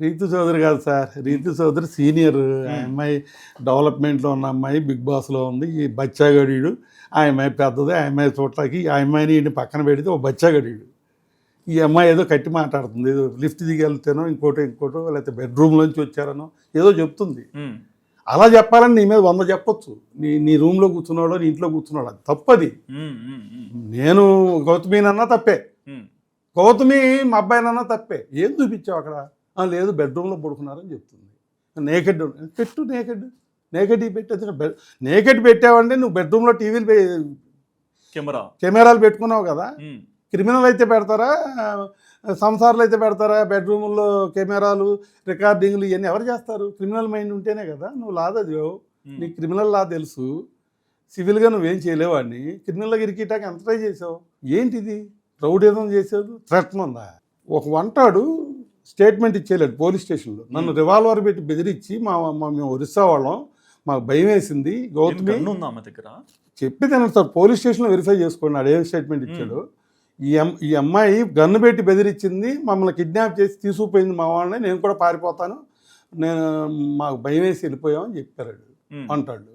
రీతు చౌదరి కాదు sir. Ritu Chowdary senior ఆ అమ్మాయి డెవలప్మెంట్లో ఉన్న అమ్మాయి బిగ్ బాస్లో ఉంది. ఈ బచ్చాగడీడు ఆ అమ్మాయి పెద్దది ఆ అమ్మాయి చూడటానికి ఆ అమ్మాయిని పక్కన పెడితే ఓ బచ్చాగడీడు ఈ అమ్మాయి ఏదో కట్టి మాట్లాడుతుంది. ఏదో లిఫ్ట్ దిగి వెళ్తేనో ఇంకోటో ఇంకోటో లేకపోతే బెడ్రూమ్లోంచి వచ్చారనో ఏదో చెప్తుంది. అలా చెప్పాలని నీ మీద వంద చెప్పొచ్చు. నీ నీ రూమ్లో కూర్చున్నాడో నీ ఇంట్లో కూర్చున్నాడు అది తప్పది. నేను గౌతమీనన్నా తప్పే. గౌతమి మా అబ్బాయినన్నా తప్పే. ఏం చూపించావు అక్కడ? "ఆ, లేదు బెడ్రూమ్లో పడుకున్నారని చెప్తుంది. నేకెడ్ పెట్టు నేకెడ్ నేకెడ్ పెట్టేది బెడ్ నేకెడ్ పెట్టావంటే నువ్వు బెడ్రూమ్లో టీవీలు కెమెరా. కెమెరాలు పెట్టుకున్నావు కదా? క్రిమినల్ అయితే పెడతారా? సంసారాలు అయితే పెడతారా? బెడ్రూమ్లో కెమెరాలు రికార్డింగ్లు ఇవన్నీ ఎవరు చేస్తారు? క్రిమినల్ మైండ్ ఉంటేనే కదా? నువ్వు లా చదివావు. నీకు క్రిమినల్ లా తెలుసు. సివిల్గా నువ్వేం చేయలేవు అని క్రిమినల్గా ఇరికిటాక ఎంత ట్రై చేసావు? ఏంటిది? రౌడీజం చేసేది? థ్రెట్ ఉందా? ఒక వంటాడు స్టేట్మెంట్ ఇచ్చేయలేడు పోలీస్ స్టేషన్లో. నన్ను రివాల్వర్ పెట్టి బెదిరించి మా మేము ఒరిస్సా వాళ్ళం. మాకు భయం వేసింది. గౌతమి దగ్గర? చెప్పి తిన సార్ పోలీస్ స్టేషన్లో వెరిఫై చేసుకోండి ఏం స్టేట్మెంట్ ఇచ్చాడు. ఈ ఈ అమ్మాయి గన్ను పెట్టి బెదిరించింది మమ్మల్ని కిడ్నాప్ చేసి తీసుకుపోయింది మా వాళ్ళని నేను కూడా పారిపోతాను. నేను మాకు భయం వేసి వెళ్ళిపోయామని చెప్పారు. అంటాడు.